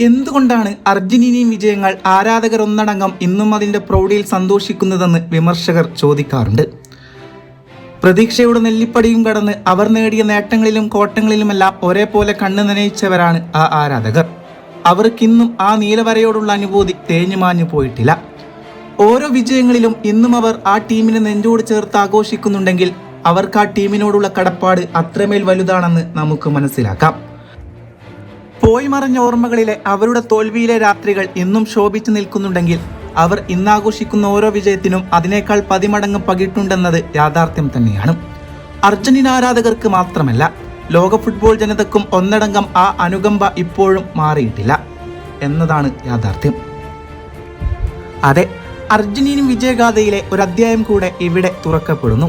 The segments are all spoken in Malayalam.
എന്തുകൊണ്ടാണ് അർജന്റീനിയൻ വിജയങ്ങൾ ആരാധകർ ഒന്നടങ്കം ഇന്നും അതിന്റെ പ്രൗഢിയിൽ സന്തോഷിക്കുന്നതെന്ന് വിമർശകർ ചോദിക്കാറുണ്ട്. പ്രതീക്ഷയുടെ നെല്ലിപ്പടിയും കടന്ന് അവർ നേടിയ നേട്ടങ്ങളിലും കോട്ടങ്ങളിലുമെല്ലാം ഒരേപോലെ കണ്ണു നനയിച്ചവരാണ് ആ ആരാധകർ. അവർക്കിന്നും ആ നീലവരയോടുള്ള അനുഭൂതി തേഞ്ഞുമാഞ്ഞു പോയിട്ടില്ല. ഓരോ വിജയങ്ങളിലും ഇന്നും അവർ ആ ടീമിനെ നെഞ്ചോട് ചേർത്ത് ആഘോഷിക്കുന്നുണ്ടെങ്കിൽ അവർക്ക് ആ ടീമിനോടുള്ള കടപ്പാട് അത്രമേൽ വലുതാണെന്ന് നമുക്ക് മനസ്സിലാക്കാം. പോയി മറഞ്ഞ ഓർമ്മകളിലെ അവരുടെ തോൽവിയിലെ രാത്രികൾ ഇന്നും ശോഭിച്ചു നിൽക്കുന്നുണ്ടെങ്കിൽ അവർ ഇന്നാഘോഷിക്കുന്ന ഓരോ വിജയത്തിനും അതിനേക്കാൾ പതിമടങ്ങ് പകിട്ടുണ്ടെന്നത് യാഥാർത്ഥ്യം തന്നെയാണ്. അർജന്റീന ആരാധകർക്ക് മാത്രമല്ല ലോക ഫുട്ബോൾ ജനതക്കും ഒന്നടങ്കം ആ അനുകമ്പ ഇപ്പോഴും മാറിയിട്ടില്ല എന്നതാണ് യാഥാർത്ഥ്യം. അതെ അർജന്റീനൻ വിജയഗാഥയിലെ ഒരു അധ്യായം കൂടെ ഇവിടെ തുറക്കപ്പെടുന്നു.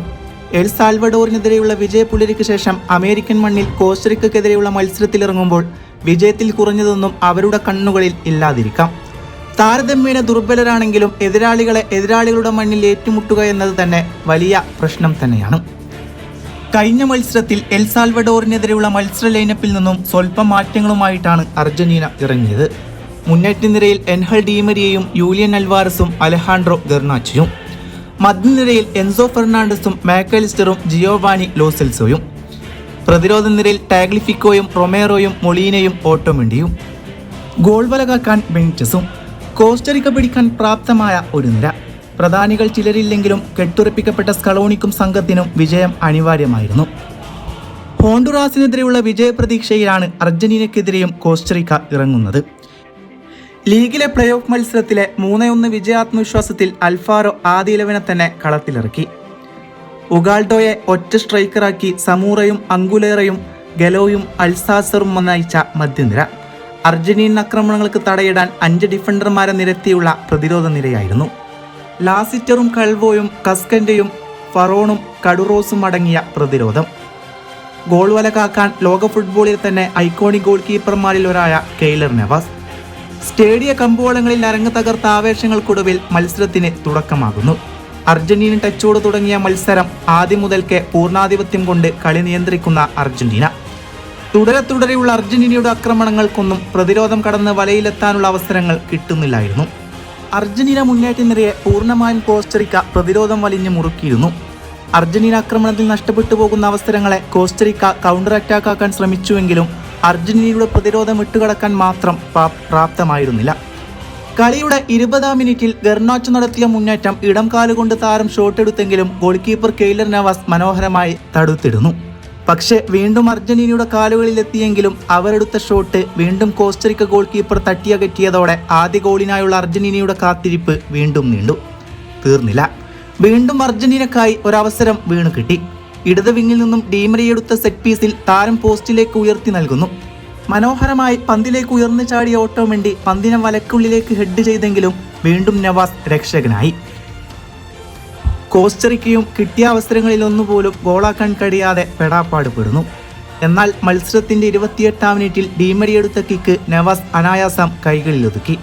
എൽ സാൽവഡോറിനെതിരെയുള്ള വിജയപ്പുലരിക്ക് ശേഷം അമേരിക്കൻ മണ്ണിൽ കോസ്റ്ററിക്കെതിരെയുള്ള മത്സരത്തിലിറങ്ങുമ്പോൾ വിജയത്തിൽ കുറഞ്ഞതൊന്നും അവരുടെ കണ്ണുകളിൽ ഇല്ലാതിരിക്കാം. താരതമ്യേന ദുർബലരാണെങ്കിലും എതിരാളികളെ എതിരാളികളുടെ മണ്ണിൽ ഏറ്റുമുട്ടുക എന്നത് തന്നെ വലിയ പ്രശ്നം തന്നെയാണ്. കഴിഞ്ഞ മത്സരത്തിൽ എൽ സാൽവഡോറിനെതിരെയുള്ള മത്സര ലൈനപ്പിൽ നിന്നും സ്വല്പം മാറ്റങ്ങളുമായിട്ടാണ് അർജന്റീന ഇറങ്ങിയത്. മുന്നേറ്റ നിരയിൽ എൻഹൽ ഡീമരിയയും യൂലിയൻ അൽവാരസും അലഹാൻഡ്രോ ഗെർണാച്ചിയും. മധ്യനിരയിൽ എൻസോ ഫെർണാണ്ടസും മാക്കലിസ്റ്ററും ജിയോവാനി ലോസെൽസോയും. പ്രതിരോധ നിരയിൽ ടാഗ്ലിഫിക്കോയും റൊമേറോയും മൊളീനയും ഓട്ടോമിണ്ടിയും. ഗോൾ വലകാക്കാൻ ബെനിറ്റസും കോസ്റ്ററിക്ക പിടിക്കാൻ പ്രാപ്തമായ ഒരു നിര. പ്രധാനികൾ ചിലരില്ലെങ്കിലും കെട്ടുറപ്പിക്കപ്പെട്ട സ്കളോണിക്കും സംഘത്തിനും വിജയം അനിവാര്യമായിരുന്നു. ഹോണ്ടുറാസിനെതിരെയുള്ള വിജയപ്രതീക്ഷയിലാണ് അർജന്റീനയ്ക്കെതിരെയും കോസ്റ്ററിക്ക ഇറങ്ങുന്നത്. ലീഗിലെ പ്ലേ ഓഫ് മത്സരത്തിലെ മൂന്നേ ഒന്ന് വിജയാത്മവിശ്വാസത്തിൽ അൽഫാറോ ആദ്യ ഇലവനെ തന്നെ കളത്തിലിറക്കി. ഉഗാൾഡോയെ ഒറ്റ സ്ട്രൈക്കറാക്കി സമൂറയും അങ്കുലേറയും ഗലോയും അൽസാസറും നയിച്ച മധ്യനിര. അർജന്റീൻ ആക്രമണങ്ങൾക്ക് തടയിടാൻ അഞ്ച് ഡിഫൻഡർമാരെ നിരത്തിയുള്ള പ്രതിരോധ നിരയായിരുന്നു. ലാസിറ്ററും കൾവോയും കസ്കന്റെയും ഫറോണും കടുറോസും അടങ്ങിയ പ്രതിരോധം. ഗോൾ വല കാക്കാൻ ലോക ഫുട്ബോളിൽ തന്നെ ഐക്കോണിക് ഗോൾ കീപ്പർമാരിൽ ഒരായ കെയ്ലർ നവാസ്. സ്റ്റേഡിയ കമ്പോളങ്ങളിൽ അരങ്ങ് തകർത്ത ആവേശങ്ങൾക്കൊടുവിൽ മത്സരത്തിന് തുടക്കമാകുന്നു. അർജന്റീന ടച്ചോട് തുടങ്ങിയ മത്സരം ആദ്യം മുതൽക്കേ പൂർണാധിപത്യം കൊണ്ട് കളി നിയന്ത്രിക്കുന്ന അർജന്റീന. തുടരെ തുടരെയുള്ള അർജന്റീനയുടെ ആക്രമണങ്ങൾക്കൊന്നും പ്രതിരോധം കടന്ന് വലയിലെത്താനുള്ള അവസരങ്ങൾ കിട്ടുന്നില്ലായിരുന്നു. അർജന്റീന മുന്നേറ്റ നിരയെ പൂർണമായും കോസ്റ്ററിക്ക പ്രതിരോധം വലിഞ്ഞ് മുറുക്കിയിരുന്നു. അർജന്റീന ആക്രമണത്തിൽ നഷ്ടപ്പെട്ടു പോകുന്ന അവസരങ്ങളെ കോസ്റ്ററിക്ക കൗണ്ടർ അറ്റാക്കാക്കാൻ ശ്രമിച്ചുവെങ്കിലും അർജന്റീനയുടെ പ്രതിരോധം വിട്ടുകടക്കാൻ മാത്രം പ്രാ- പ്രാപ്തമായിരുന്നില്ല. കളിയുടെ ഇരുപതാം മിനിറ്റിൽ ഗർണോച്ച് നടത്തിയ മുന്നേറ്റം ഇടം കാലുകൊണ്ട് താരം ഷോട്ട് എടുത്തെങ്കിലും ഗോൾ കീപ്പർ കെയ്ലർ നവാസ് മനോഹരമായി തടുത്തിടുന്നു. പക്ഷേ വീണ്ടും അർജന്റീനയുടെ കാലുകളിലെത്തിയെങ്കിലും അവരെടുത്ത ഷോട്ട് വീണ്ടും കോസ്റ്ററിക്ക ഗോൾ കീപ്പർ തട്ടിയകറ്റിയതോടെ ആദ്യ ഗോളിനായുള്ള അർജന്റീനയുടെ കാത്തിരിപ്പ് വീണ്ടും നീണ്ടു. തീർന്നില്ല. വീണ്ടും അർജന്റീനക്കായി ഒരവസരം വീണു കിട്ടി ഇടത് വിങ്ങിൽ നിന്നും ഡീമറിയെടുത്ത സെറ്റ് പീസിൽ താരം പോസ്റ്റിലേക്ക് ഉയർത്തി നൽകുന്നു. മനോഹരമായി പന്തിലേക്ക് ഉയർന്നു ചാടിയ ഓട്ടോ മിണ്ടി പന്തിനെ വലക്കുള്ളിലേക്ക് ഹെഡ് ചെയ്തെങ്കിലും വീണ്ടും നവാസ് രക്ഷകനായി. കോസ്റ്ററിക്കയും കിട്ടിയ അവസരങ്ങളിൽ ഒന്നുപോലും ഗോളാക്കാൻ കഴിയാതെ പെടാപ്പാട് പെടുന്നു എന്നാൽ മത്സരത്തിന്റെ ഇരുപത്തിയെട്ടാം മിനിറ്റിൽ ഡീമരിയെടുത്ത കിക്ക് നവാസ് അനായാസം കൈകളിലൊതുക്കി.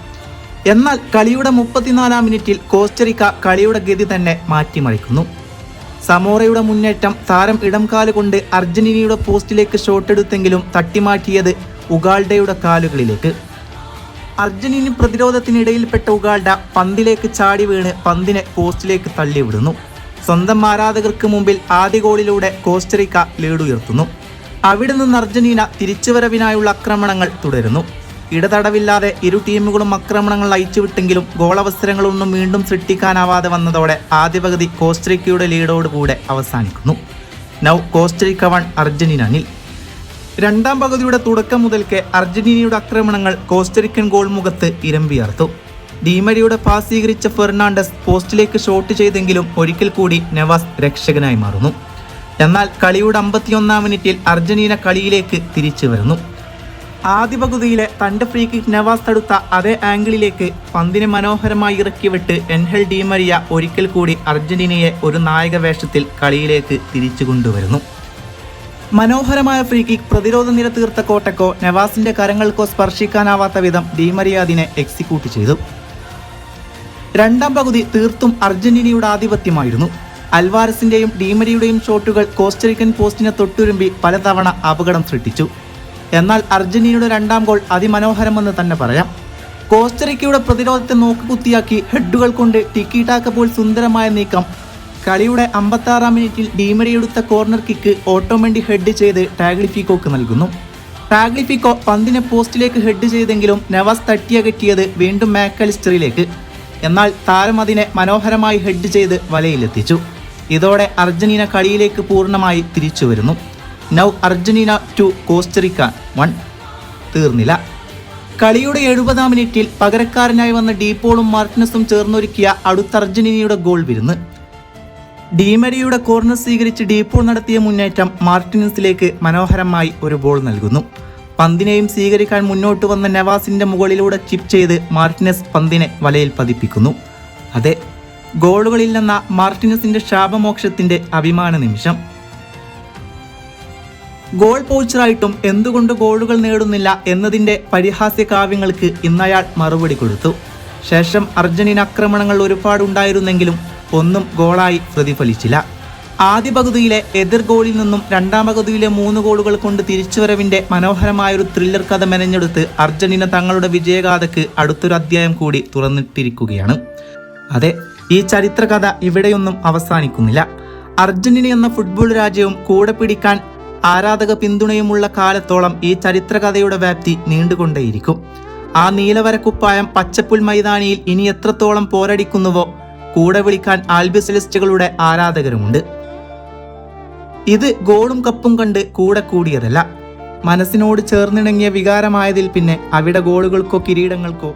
എന്നാൽ കളിയുടെ മുപ്പത്തിനാലാം മിനിറ്റിൽ കോസ്റ്ററിക്ക കളിയുടെ ഗതി തന്നെ മാറ്റിമറിക്കുന്നു. സമോറയുടെ മുന്നേറ്റം താരം ഇടം കാൽ കൊണ്ട് അർജന്റീനയുടെ പോസ്റ്റിലേക്ക് ഷോട്ടെടുത്തെങ്കിലും തട്ടിമാറ്റിയത് ഉഗാൾഡയുടെ കാലുകളിലേക്ക്. അർജന്റീനൻ പ്രതിരോധത്തിനിടയിൽപ്പെട്ട ഉഗാൾഡ പന്തിലേക്ക് ചാടി വീണ് പന്തിനെ പോസ്റ്റിലേക്ക് തള്ളിവിടുന്നു. സ്വന്തം ആരാധകർക്ക് മുമ്പിൽ ആദ്യ ഗോളിലൂടെ കോസ്റ്ററിക്ക ലീഡുയർത്തുന്നു. അവിടെ നിന്ന് അർജന്റീന തിരിച്ചുവരവിനായുള്ള ആക്രമണങ്ങൾ തുടരുന്നു. ഇടതടവില്ലാതെ ഇരു ടീമുകളും ആക്രമണങ്ങൾ അയച്ചുവിട്ടെങ്കിലും ഗോളവസരങ്ങളൊന്നും വീണ്ടും സൃഷ്ടിക്കാനാവാതെ വന്നതോടെ ആദ്യ പകുതി കോസ്റ്ററിക്കയുടെ ലീഡോടുകൂടെ അവസാനിക്കുന്നു. നൗ കോസ്റ്ററിക്ക വൺ അർജന്റീന നിൽ. രണ്ടാം പകുതിയുടെ തുടക്കം മുതൽക്കേ അർജന്റീനയുടെ ആക്രമണങ്ങൾ കോസ്റ്ററിക്കൻ ഗോൾ മുഖത്ത് ഇരമ്പിയർത്തു ഡീമരിയുടെ പാസ് സ്വീകരിച്ച ഫെർണാണ്ടസ് പോസ്റ്റിലേക്ക് ഷോട്ട് ചെയ്തെങ്കിലും ഒരിക്കൽ കൂടി നവാസ് രക്ഷകനായി മാറുന്നു. എന്നാൽ കളിയുടെ അമ്പത്തിയൊന്നാം മിനിറ്റിൽ അർജന്റീന കളിയിലേക്ക് തിരിച്ചു വരുന്നു. ആദ്യ പകുതിയിലെ തന്റെ ഫ്രീ കിക്ക് നവാസ് തടുത്ത അതേ ആംഗിളിലേക്ക് പന്തിനെ മനോഹരമായി ഇറക്കിവിട്ട് എൻഹൽ ഡിമരിയ ഒരിക്കൽ കൂടി അർജന്റീനയെ ഒരു നായക വേഷത്തിൽ കളിയിലേക്ക് തിരിച്ചു കൊണ്ടുവരുന്നു. മനോഹരമായ ഫ്രീ കിക്ക് പ്രതിരോധ നിര തീർത്ത കോട്ടക്കോ നവാസിന്റെ കരങ്ങൾക്കോ സ്പർശിക്കാനാവാത്ത വിധം ഡിമരിയ അതിനെ എക്സിക്യൂട്ട് ചെയ്തു. രണ്ടാം പകുതി തീർത്തും അർജന്റീനയുടെ ആധിപത്യമായിരുന്നു. അൽവാരസിന്റെയും ഡീമരിയുടെയും ഷോട്ടുകൾ കോസ്റ്ററിക്കൻ പോസ്റ്റിനെ തൊട്ടുരുമ്പി പലതവണ അപകടം സൃഷ്ടിച്ചു. എന്നാൽ അർജന്റീനയുടെ രണ്ടാം ഗോൾ അതിമനോഹരമെന്ന് തന്നെ പറയാം. കോസ്റ്ററിക്കയുടെ പ്രതിരോധത്തെ നോക്കുകുത്തിയാക്കി ഹെഡുകൾ കൊണ്ട് ടിക്കി ടാക്ക പോൽ സുന്ദരമായ നീക്കം. കളിയുടെ അമ്പത്താറാം മിനിറ്റിൽ ഡീമരിയെടുത്ത കോർണർ കിക്ക് ഓട്ടോമെന്റി ഹെഡ് ചെയ്ത് ടാഗ്ലിഫിക്കോക്ക് നൽകുന്നു. ടാഗ്ലിഫിക്കോ പന്തിനെ പോസ്റ്റിലേക്ക് ഹെഡ് ചെയ്തെങ്കിലും നവാസ് തട്ടിയകറ്റിയത് വീണ്ടും മാക്കലിസ്റ്ററിലേക്ക്. എന്നാൽ താരം അതിനെ മനോഹരമായി ഹെഡ് ചെയ്ത് വലയിലെത്തിച്ചു. ഇതോടെ അർജന്റീന കളിയിലേക്ക് പൂർണമായി തിരിച്ചു വരുന്നു. Now Argentina two Costa Rica one തീർന്നില്ല. കളിയുടെ എഴുപതാം മിനിറ്റിൽ പകരക്കാരനായി വന്ന ഡീപോളും മാർട്ടിനസും ചേർന്നൊരുക്കിയ അടുത്ത അർജന്റീനയുടെ ഗോൾ വിരുന്ന്. ഡീമരിയുടെ കോർണർ സ്വീകരിച്ച് ഡീപോൾ നടത്തിയ മുന്നേറ്റം മാർട്ടിനസിലേക്ക് മനോഹരമായി ഒരു ബോൾ നൽകുന്നു. പന്തിനെയും സ്വീകരിക്കാൻ മുന്നോട്ട് വന്ന നവാസിന്റെ മുകളിലൂടെ ചിപ്പ് ചെയ്ത് മാർട്ടിനസ് പന്തിനെ വലയിൽ പതിപ്പിക്കുന്നു. അതെ ഗോളുകളില്ലെന്ന മാർട്ടിനസിന്റെ ശാപമോക്ഷത്തിന്റെ അഭിമാന നിമിഷം. ഗോൾ പോച്ചറായിട്ടും എന്തുകൊണ്ട് ഗോളുകൾ നേടുന്നില്ല എന്നതിന്റെ പരിഹാസ്യ കാവ്യങ്ങൾക്ക് ഇന്നയാൾ മറുപടി കൊടുത്തു. ശേഷം അർജന്റീന ആക്രമണങ്ങൾ ഒരുപാട് ഉണ്ടായിരുന്നെങ്കിലും ഒന്നും ഗോളായി പ്രതിഫലിച്ചില്ല. ആദ്യ പകുതിയിലെ എതിർ ഗോളിൽ നിന്നും രണ്ടാം പകുതിയിലെ മൂന്ന് ഗോളുകൾ കൊണ്ട് തിരിച്ചുവരവിന്റെ മനോഹരമായൊരു ത്രില്ലർ കഥ മെനഞ്ഞെടുത്ത് അർജന്റീന തങ്ങളുടെ വിജയഗാഥയ്ക്ക് അടുത്തൊരു അധ്യായം കൂടി തുറന്നിട്ടിരിക്കുകയാണ്. അതെ ഈ ചരിത്രകഥ ഇവിടെയൊന്നും അവസാനിക്കുന്നില്ല. അർജന്റീന എന്ന ഫുട്ബോൾ രാജ്യവും കൂടെ പിടിക്കാൻ ആരാധക പിന്തുണയുമുള്ള കാലത്തോളം ഈ ചരിത്രകഥയുടെ വ്യാപ്തി നീണ്ടുകൊണ്ടേയിരിക്കും. ആ നീലവരക്കുപ്പായം പച്ചപ്പുൽ മൈതാനിയിൽ ഇനി എത്രത്തോളം പോരടിക്കുന്നുവോ കൂടെ വിളിക്കാൻ ആൽബിസലിസ്റ്റുകളുടെ ആരാധകരുമുണ്ട്. ഇത് ഗോളും കപ്പും കണ്ട് കൂടെ കൂടിയതല്ല. മനസ്സിനോട് ചേർന്നിണങ്ങിയ വികാരമായതിൽ പിന്നെ അവിടെ ഗോളുകൾക്കോ കിരീടങ്ങൾക്കോ